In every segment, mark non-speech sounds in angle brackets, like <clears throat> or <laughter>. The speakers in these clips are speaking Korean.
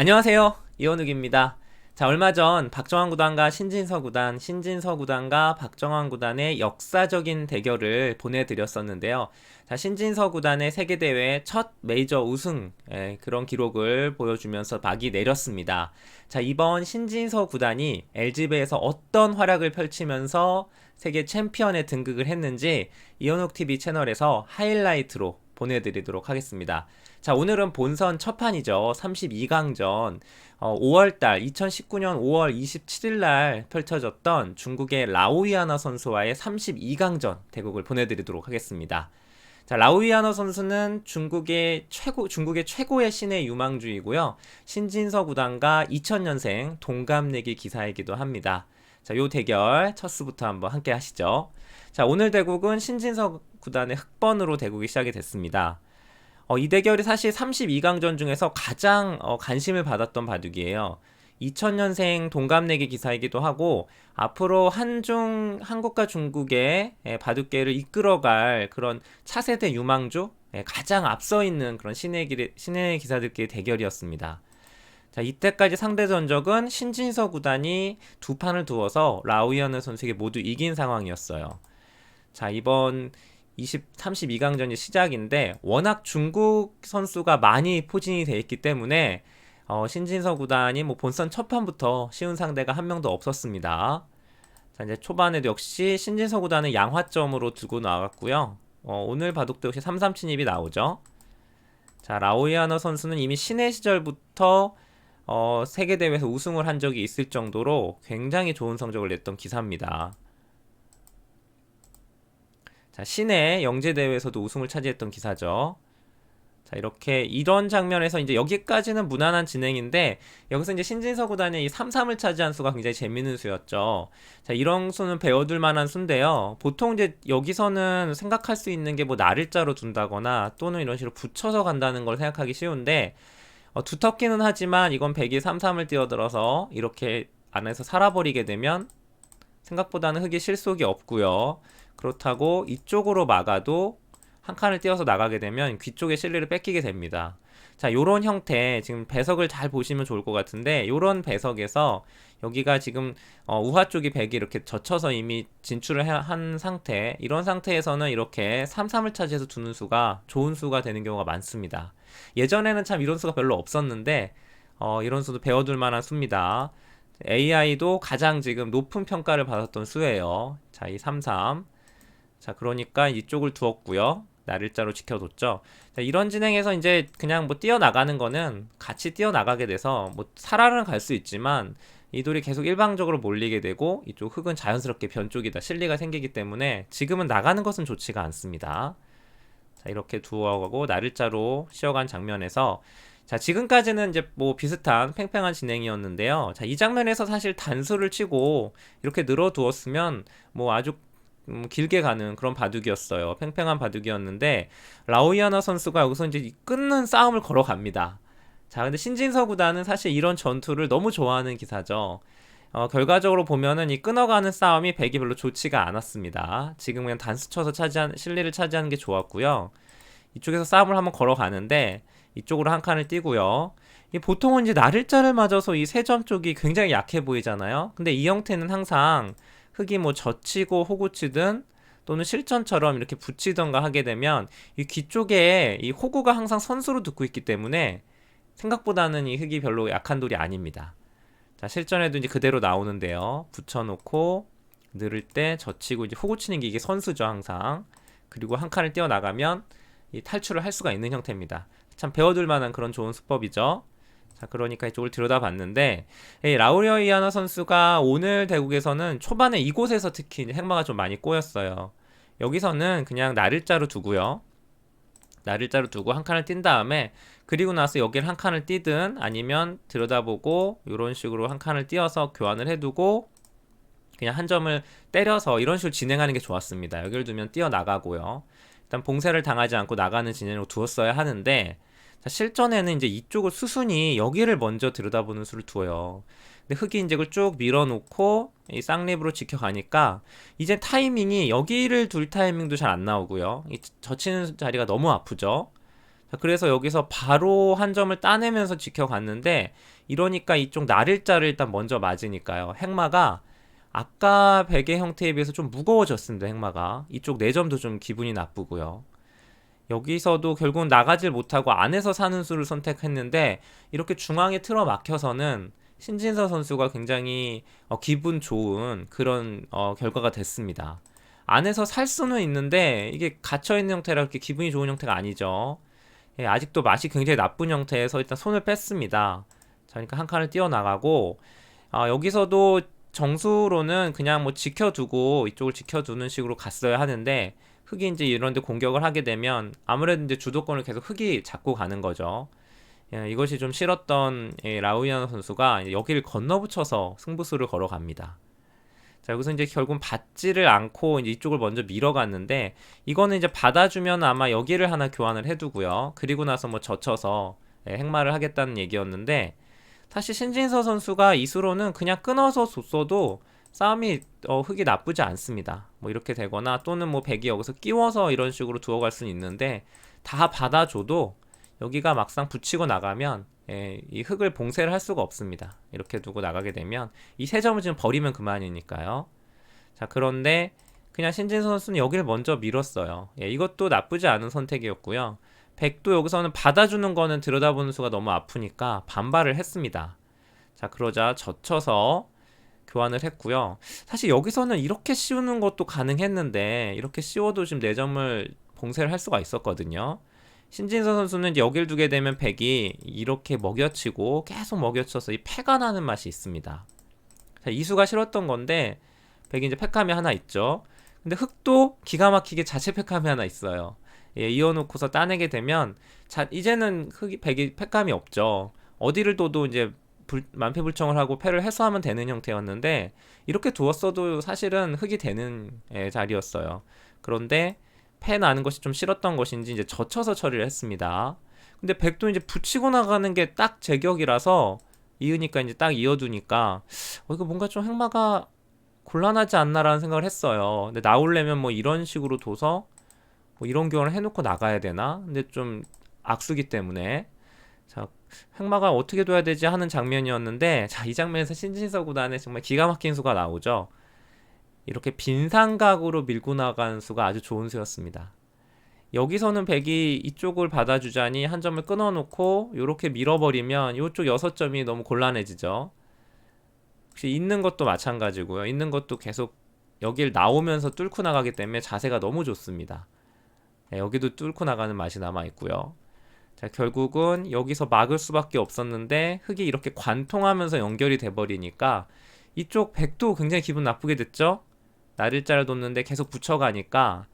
안녕하세요. 이원욱입니다. 자, 얼마 전 박정환 구단과 신진서 구단, 신진서 구단과 박정환 구단의 역사적인 대결을 보내드렸었는데요. 자, 신진서 구단의 세계대회 첫 메이저 우승, 예, 그런 기록을 보여주면서 막이 내렸습니다. 자, 이번 신진서 구단이 LG배에서 어떤 활약을 펼치면서 세계 챔피언에 등극을 했는지 이현욱TV 채널에서 하이라이트로 보내드리도록 하겠습니다. 자, 오늘은 본선 첫 판이죠. 32강전. 어, 5월달, 2019년 5월 27일 날 펼쳐졌던 중국의 라오이아나 선수와의 32강전 대국을 보내드리도록 하겠습니다. 자, 라우이아너 선수는 중국의 최고, 중국의 최고의 신의 유망주이고요. 신진서 구단과 2000년생 동갑내기 기사이기도 합니다. 자, 요 대결 첫 수부터 한번 함께 하시죠. 자, 오늘 대국은 신진서 구단의 흑번으로 대국이 시작이 됐습니다. 어, 이 대결이 사실 32강전 중에서 가장 어, 관심을 받았던 바둑이에요. 2000년생 동갑내기 기사이기도 하고 앞으로 한중 한국과 중국의 예, 바둑계를 이끌어갈 그런 차세대 유망주 예, 가장 앞서 있는 그런 신의 기 신의 기사들끼리 대결이었습니다. 자 이때까지 상대 전적은 신진서 구단이 두 판을 두어서 라우이아느 선수에게 모두 이긴 상황이었어요. 자 이번 20, 32강전이 시작인데 워낙 중국 선수가 많이 포진이 돼 있기 때문에 어, 신진서 구단이 뭐 본선 첫 판부터 쉬운 상대가 한 명도 없었습니다. 자 이제 초반에도 역시 신진서 구단은 양화점으로 두고 나왔고요. 어, 오늘 바둑도 역시 3-3 침입이 나오죠. 자 라오이아너 선수는 이미 신의 시절부터 어, 세계대회에서 우승을 한 적이 있을 정도로 굉장히 좋은 성적을 냈던 기사입니다. 자, 신의 영재 대회에서도 우승을 차지했던 기사죠. 자, 이렇게 이런 장면에서 이제 여기까지는 무난한 진행인데 여기서 이제 신진서 구단의 이 3-3을 차지한 수가 굉장히 재밌는 수였죠. 자, 이런 수는 배워둘 만한 수인데요. 보통 이제 여기서는 생각할 수 있는 게 뭐 나를자로 둔다거나 또는 이런 식으로 붙여서 간다는 걸 생각하기 쉬운데 어, 두텁기는 하지만 이건 백이 3-3을 뛰어들어서 이렇게 안에서 살아버리게 되면 생각보다는 흙이 실속이 없고요. 그렇다고 이쪽으로 막아도 한 칸을 띄어서 나가게 되면 귀 쪽에 실리를 뺏기게 됩니다. 자, 요런 형태, 지금 배석을 잘 보시면 좋을 것 같은데, 요런 배석에서 여기가 지금 어, 우하 쪽이 백이 이렇게 젖혀서 이미 진출을 한 상태, 이런 상태에서는 이렇게 3-3을 차지해서 두는 수가 좋은 수가 되는 경우가 많습니다. 예전에는 참 이런 수가 별로 없었는데, 어, 이런 수도 배워둘 만한 수입니다. AI도 가장 지금 높은 평가를 받았던 수예요. 자, 이 33. 자, 그러니까 이쪽을 두었고요. 날일자로 지켜뒀죠. 자, 이런 진행에서 이제 그냥 뭐 뛰어나가는 거는 같이 뛰어나가게 돼서 뭐 살아는 갈 수 있지만 이 돌이 계속 일방적으로 몰리게 되고 이쪽 흙은 자연스럽게 변 쪽이다 실리가 생기기 때문에 지금은 나가는 것은 좋지가 않습니다. 자, 이렇게 두어가고 날일자로 쉬어간 장면에서 자, 지금까지는 이제 뭐 비슷한 팽팽한 진행이었는데요. 자, 이 장면에서 사실 단수를 치고 이렇게 늘어두었으면 뭐 아주 음, 길게 가는 그런 바둑이었어요. 팽팽한 바둑이었는데 라오이아나 선수가 여기서 이제 끊는 싸움을 걸어갑니다. 자, 근데 신진서 구단은 사실 이런 전투를 너무 좋아하는 기사죠. 어, 결과적으로 보면은 이 끊어가는 싸움이 백이 별로 좋지가 않았습니다. 지금 그냥 단수 쳐서 차지한 실리를 차지하는 게 좋았고요. 이쪽에서 싸움을 한번 걸어가는데 이쪽으로 한 칸을 띄고요. 이 보통은 이제 나를자를 맞아서 이 세 점 쪽이 굉장히 약해 보이잖아요. 근데 이 형태는 항상 흙이 뭐 젖히고 호구치든 또는 실전처럼 이렇게 붙이던가 하게 되면 이 귀 쪽에 이 호구가 항상 선수로 듣고 있기 때문에 생각보다는 이 흙이 별로 약한 돌이 아닙니다. 자, 실전에도 이제 그대로 나오는데요. 붙여놓고 늘을 때 젖히고 이제 호구 치는 게 이게 선수죠, 항상. 그리고 한 칸을 뛰어나가면 이 탈출을 할 수가 있는 형태입니다. 참 배워둘 만한 그런 좋은 수법이죠. 자, 그러니까 이쪽을 들여다봤는데 라우리어 이아나 선수가 오늘 대국에서는 초반에 이곳에서 특히 행마가 좀 많이 꼬였어요. 여기서는 그냥 나를자로 두고요. 나를자로 두고 한 칸을 띈 다음에 그리고 나서 여기를 한 칸을 띄든 아니면 들여다보고 이런 식으로 한 칸을 띄어서 교환을 해두고 그냥 한 점을 때려서 이런 식으로 진행하는 게 좋았습니다. 여기를 두면 뛰어나가고요. 일단 봉쇄를 당하지 않고 나가는 진행으로 두었어야 하는데 자, 실전에는 이제 이쪽을 수순이 여기를 먼저 들여다보는 수를 두어요. 근데 흑이 이제 그걸 쭉 밀어놓고 이 쌍립으로 지켜가니까 이제 타이밍이 여기를 둘 타이밍도 잘 안 나오고요. 이 젖히는 자리가 너무 아프죠. 자, 그래서 여기서 바로 한 점을 따내면서 지켜갔는데 이러니까 이쪽 날일자를 일단 먼저 맞으니까요. 행마가 아까 베개 형태에 비해서 좀 무거워졌습니다. 행마가 이쪽 4점도 좀 기분이 나쁘고요. 여기서도 결국은 나가질 못하고 안에서 사는 수를 선택했는데 이렇게 중앙에 틀어 막혀서는 신진서 선수가 굉장히 어, 기분 좋은 그런 어, 결과가 됐습니다. 안에서 살 수는 있는데 이게 갇혀 있는 형태라 그렇게 기분이 좋은 형태가 아니죠. 예, 아직도 맛이 굉장히 나쁜 형태에서 일단 손을 뺐습니다. 자, 그러니까 한 칸을 띄어 나가고 아, 여기서도 정수로는 그냥 뭐 지켜두고 이쪽을 지켜두는 식으로 갔어야 하는데 흑이 이제 이런 데 공격을 하게 되면 아무래도 이제 주도권을 계속 흑이 잡고 가는 거죠. 예, 이것이 좀 싫었던 예, 라우이아노 선수가 여기를 건너붙여서 승부수를 걸어갑니다. 자, 여기서 이제 결국 받지를 않고 이쪽을 먼저 밀어갔는데 이거는 이제 받아주면 아마 여기를 하나 교환을 해두고요. 그리고 나서 뭐 젖혀서 예, 행마를 하겠다는 얘기였는데 사실 신진서 선수가 이수로는 그냥 끊어서 줬어도 싸움이 어, 흙이 나쁘지 않습니다. 뭐 이렇게 되거나 또는 뭐 백이 여기서 끼워서 이런 식으로 두어갈 수는 있는데 다 받아줘도 여기가 막상 붙이고 나가면 예, 이 흙을 봉쇄를 할 수가 없습니다. 이렇게 두고 나가게 되면 이 세 점을 지금 버리면 그만이니까요. 자 그런데 그냥 신진 선수는 여기를 먼저 밀었어요. 예, 이것도 나쁘지 않은 선택이었고요. 백도 여기서는 받아주는 거는 들여다보는 수가 너무 아프니까 반발을 했습니다. 자 그러자 젖혀서 교환을 했고요. 사실 여기서는 이렇게 씌우는 것도 가능했는데 이렇게 씌워도 지금 4점을 봉쇄를 할 수가 있었거든요. 신진서 선수는 이제 여길 두게 되면 백이 이렇게 먹여치고 계속 먹여쳐서 이 패가 나는 맛이 있습니다. 자, 이수가 싫었던 건데 백이 이제 패감이 하나 있죠. 근데 흑도 기가 막히게 자체 패감이 하나 있어요. 예, 이어놓고서 따내게 되면 자 이제는 흑이 백이 패감이 없죠. 어디를 둬도 이제 불, 만패불청을 하고 패를 해소하면 되는 형태였는데 이렇게 두었어도 사실은 흑이 되는 예, 자리였어요. 그런데 패 나는 것이 좀 싫었던 것인지 이제 젖혀서 처리를 했습니다. 근데 백도 이제 붙이고 나가는 게 딱 제격이라서 이으니까 이제 딱 이어두니까 어, 이거 뭔가 좀 행마가 곤란하지 않나라는 생각을 했어요. 근데 나올려면 뭐 이런 식으로 둬서 뭐 이런 교환을 해놓고 나가야 되나? 근데 좀 악수기 때문에 자 행마가 어떻게 둬야 되지 하는 장면이었는데 자 이 장면에서 신진서 구단에 정말 기가 막힌 수가 나오죠. 이렇게 빈상각으로 밀고 나간 수가 아주 좋은 수였습니다. 여기서는 백이 이쪽을 받아주자니 한 점을 끊어놓고 이렇게 밀어버리면 이쪽 여섯 점이 너무 곤란해지죠. 혹시 있는 것도 마찬가지고요. 있는 것도 계속 여길 나오면서 뚫고 나가기 때문에 자세가 너무 좋습니다. 네, 여기도 뚫고 나가는 맛이 남아 있고요. 자, 결국은 여기서 막을 수밖에 없었는데 흙이 이렇게 관통하면서 연결이 돼버리니까 이쪽 백도 굉장히 기분 나쁘게 됐죠? 날일자를 뒀는데 계속 붙여가니까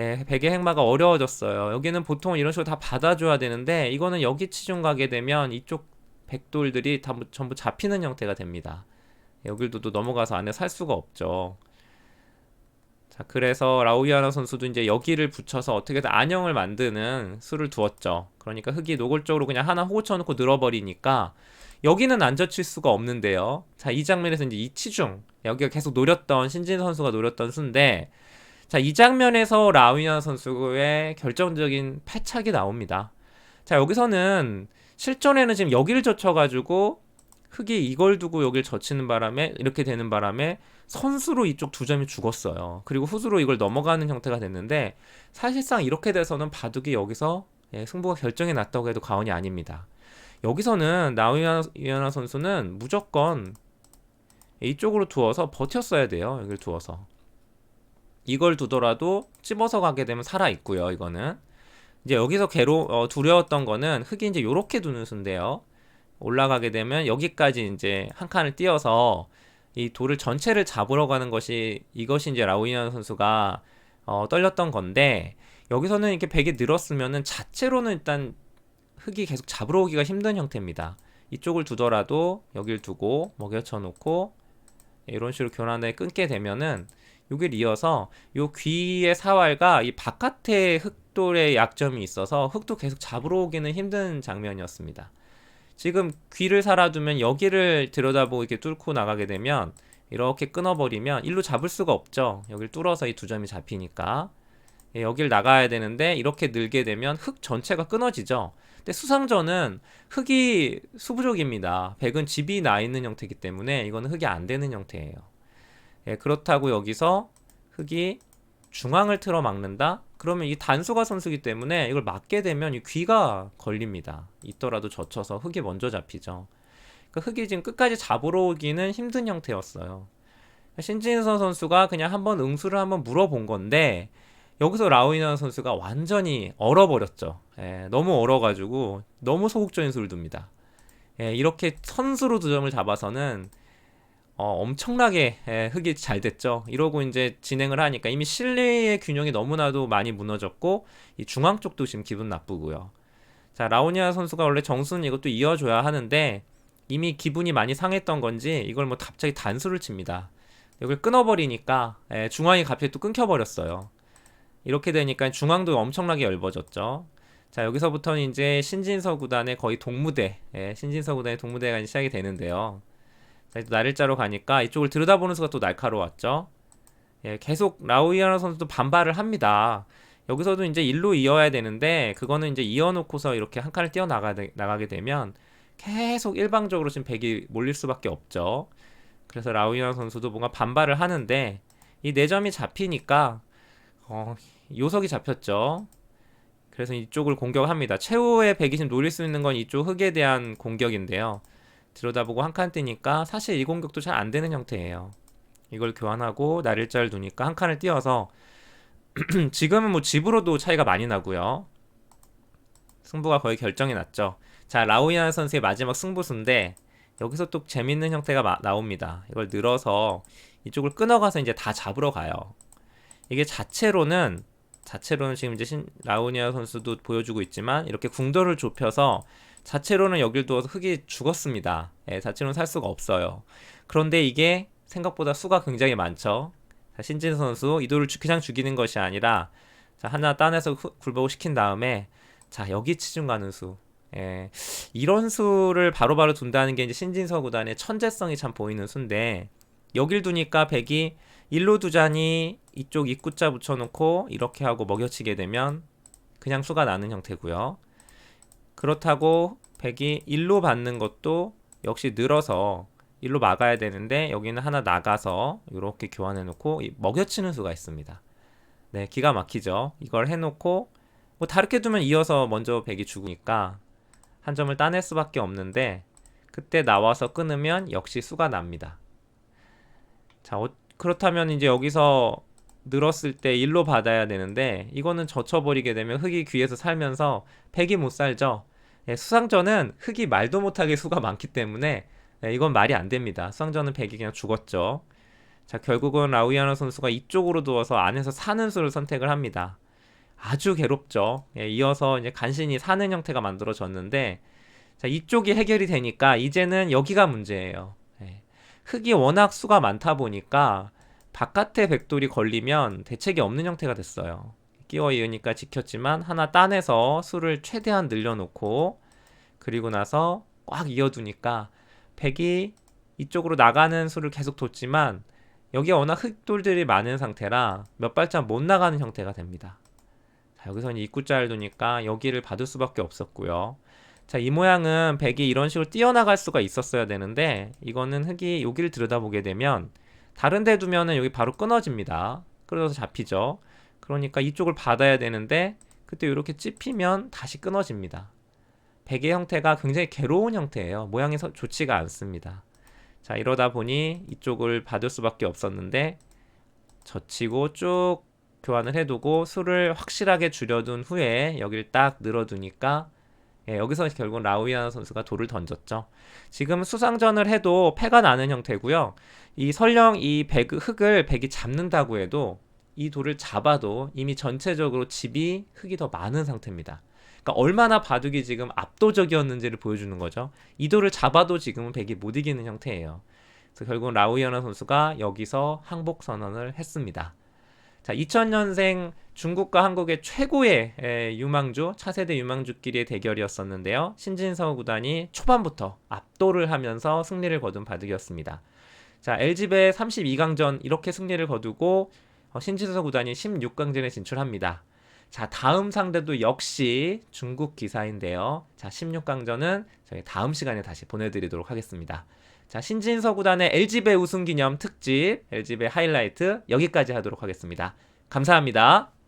예, 백의 행마가 어려워졌어요. 여기는 보통 이런 식으로 다 받아줘야 되는데 이거는 여기 치중 가게 되면 이쪽 백돌들이 다 전부 잡히는 형태가 됩니다. 여길도 또 넘어가서 안에 살 수가 없죠. 자, 그래서 라우이아나 선수도 이제 여기를 붙여서 어떻게든 안형을 만드는 수를 두었죠. 그러니까 흙이 노골적으로 그냥 하나 호구 쳐놓고 늘어버리니까 여기는 안 젖힐 수가 없는데요. 자, 이 장면에서 이제 이 치중 여기가 계속 노렸던 신진 선수가 노렸던 수인데 자, 이 장면에서 라우이나 선수의 결정적인 패착이 나옵니다. 자, 여기서는 실전에는 지금 여기를 젖혀가지고 흑이 이걸 두고 여기를 젖히는 바람에 이렇게 되는 바람에 선수로 이쪽 두 점이 죽었어요. 그리고 후수로 이걸 넘어가는 형태가 됐는데 사실상 이렇게 돼서는 바둑이 여기서 예, 승부가 결정이 났다고 해도 과언이 아닙니다. 여기서는 나우이아나 선수는 무조건 이쪽으로 두어서 버텼어야 돼요. 여기를 두어서. 이걸 두더라도 찝어서 가게 되면 살아 있고요. 이거는 이제 여기서 괴로 어, 두려웠던 거는 흙이 이제 요렇게 두는 수인데요. 올라가게 되면 여기까지 이제 한 칸을 띄어서 이 돌을 전체를 잡으러 가는 것이 이것이 이제 라우이안 선수가 어, 떨렸던 건데 여기서는 이렇게 백이 늘었으면은 자체로는 일단 흙이 계속 잡으러 오기가 힘든 형태입니다. 이쪽을 두더라도 여길 두고 먹여쳐 놓고 이런 식으로 교란에 끊게 되면은 여기를 이어서 요 귀의 사활과 이 바깥에 흑돌의 약점이 있어서 흑도 계속 잡으러 오기는 힘든 장면이었습니다. 지금 귀를 살아두면 여기를 들여다보고 이렇게 뚫고 나가게 되면 이렇게 끊어버리면 일로 잡을 수가 없죠. 여기를 뚫어서 이 두 점이 잡히니까 예, 여길 나가야 되는데 이렇게 늘게 되면 흙 전체가 끊어지죠. 근데 수상전은 흙이 수부족입니다. 백은 집이 나 있는 형태이기 때문에 이거는 흙이 안 되는 형태예요. 예, 그렇다고 여기서 흙이 중앙을 틀어 막는다? 그러면 이 단수가 선수기 때문에 이걸 막게 되면 이 귀가 걸립니다. 있더라도 젖혀서 흙이 먼저 잡히죠. 그러니까 흙이 지금 끝까지 잡으러 오기는 힘든 형태였어요. 신진서 선수가 그냥 한번 응수를 한번 물어본 건데 여기서 라우이나 선수가 완전히 얼어버렸죠. 예, 너무 얼어가지고 너무 소극적인 수를 둡니다. 예, 이렇게 선수로 두 점을 잡아서는 어, 엄청나게 예, 흙이 잘 됐죠. 이러고 이제 진행을 하니까 이미 실내의 균형이 너무나도 많이 무너졌고 이 중앙 쪽도 지금 기분 나쁘고요. 자 라오니아 선수가 원래 정수는 이것도 이어줘야 하는데 이미 기분이 많이 상했던 건지 이걸 뭐 갑자기 단수를 칩니다. 이걸 끊어버리니까 예, 중앙이 갑자기 또 끊겨버렸어요. 이렇게 되니까 중앙도 엄청나게 넓어졌죠. 자 여기서부터는 이제 신진서 구단의 거의 동무대, 예, 신진서 구단의 동무대가 시작이 되는데요. 자, 또 날일자로 가니까 이쪽을 들여다보는 수가 또 날카로웠죠. 예, 계속 라우이아나 선수도 반발을 합니다. 여기서도 이제 일로 이어야 되는데 그거는 이제 이어놓고서 이렇게 한 칸을 뛰어 나가 나가게 되면 계속 일방적으로 지금 백이 몰릴 수밖에 없죠. 그래서 라우이아나 선수도 뭔가 반발을 하는데 이 네 점이 잡히니까 어, 요석이 잡혔죠. 그래서 이쪽을 공격합니다. 최후의 120 노릴 수 있는 건 이쪽 흙에 대한 공격인데요. 들여다보고 한칸 뜨니까 사실 이 공격도 잘 안 되는 형태예요. 이걸 교환하고 날일자를 두니까 한 칸을 띄어서 <clears throat> 지금은 뭐 집으로도 차이가 많이 나고요. 승부가 거의 결정이 났죠. 자, 라우이안 선수의 마지막 승부수인데 여기서 또 재밌는 형태가 마- 나옵니다. 이걸 늘어서 이쪽을 끊어가서 이제 다 잡으러 가요. 이게 자체로는 자체로는 지금 이제 신, 라우니아 선수도 보여주고 있지만 이렇게 궁도를 좁혀서 자체로는 여길 두어서 흙이 죽었습니다. 예, 자체로는 살 수가 없어요. 그런데 이게 생각보다 수가 굉장히 많죠. 자, 신진 선수 이도를 주- 그냥 죽이는 것이 아니라 자, 하나 따내서 후- 굴복을 시킨 다음에 자 여기 치중 가는 수. 예, 이런 수를 바로 바로 둔다는 게 이제 신진서 구단의 천재성이 참 보이는 수인데 여길 두니까 백이 일로 두자니 이쪽 입구자 붙여놓고 이렇게 하고 먹여치게 되면 그냥 수가 나는 형태고요. 그렇다고 백이 일로 받는 것도 역시 늘어서 일로 막아야 되는데 여기는 하나 나가서 이렇게 교환해 놓고 이 먹여치는 수가 있습니다. 네, 기가 막히죠. 이걸 해 놓고 뭐 다르게 두면 이어서 먼저 백이 죽으니까 한 점을 따낼 수밖에 없는데 그때 나와서 끊으면 역시 수가 납니다. 자, 어, 그렇다면 이제 여기서 늘었을 때 일로 받아야 되는데 이거는 젖혀버리게 되면 흙이 귀에서 살면서 백이 못 살죠. 예, 수상전은 흙이 말도 못하게 수가 많기 때문에 예, 이건 말이 안 됩니다. 수상전은 백이 그냥 죽었죠. 자, 결국은 라우이아나 선수가 이쪽으로 두어서 안에서 사는 수를 선택을 합니다. 아주 괴롭죠. 예, 이어서 이제 간신히 사는 형태가 만들어졌는데 자, 이쪽이 해결이 되니까 이제는 여기가 문제예요. 예, 흙이 워낙 수가 많다 보니까 바깥에 백돌이 걸리면 대책이 없는 형태가 됐어요. 끼워 이으니까 지켰지만 하나 따내서 수를 최대한 늘려놓고 그리고 나서 꽉 이어두니까 백이 이쪽으로 나가는 수를 계속 뒀지만 여기가 워낙 흙돌들이 많은 상태라 몇 발짝 못 나가는 형태가 됩니다. 자, 여기서 이제 입구자를 두니까 여기를 받을 수밖에 없었고요. 자, 이 모양은 백이 이런 식으로 뛰어나갈 수가 있었어야 되는데 이거는 흙이 여기를 들여다보게 되면 다른 데 두면은 여기 바로 끊어집니다. 끊어서 잡히죠. 그러니까 이쪽을 받아야 되는데 그때 이렇게 찝히면 다시 끊어집니다. 백의 형태가 굉장히 괴로운 형태예요. 모양이 서- 좋지가 않습니다. 자, 이러다 보니 이쪽을 받을 수밖에 없었는데 젖히고 쭉 교환을 해두고 수를 확실하게 줄여둔 후에 여기를 딱 늘어두니까 예, 여기서 결국 라우이아나 선수가 돌을 던졌죠. 지금 수상전을 해도 패가 나는 형태고요. 이 설령 이 백, 흙을 백이 잡는다고 해도 이 돌을 잡아도 이미 전체적으로 집이 흙이 더 많은 상태입니다. 그러니까 얼마나 바둑이 지금 압도적이었는지를 보여주는 거죠. 이 돌을 잡아도 지금은 백이 못 이기는 형태예요. 그래서 결국 라우이아나 선수가 여기서 항복 선언을 했습니다. 자, 2000년생 중국과 한국의 최고의 에, 유망주, 차세대 유망주끼리의 대결이었었는데요. 신진서 구단이 초반부터 압도를 하면서 승리를 거둔 바둑이었습니다. 자, LG배 32강전 이렇게 승리를 거두고 어, 신진서 구단이 16강전에 진출합니다. 자, 다음 상대도 역시 중국 기사인데요. 자, 16강전은 저희 다음 시간에 다시 보내드리도록 하겠습니다. 자, 신진서 구단의 LG배 우승 기념 특집, LG배 하이라이트 여기까지 하도록 하겠습니다. 감사합니다.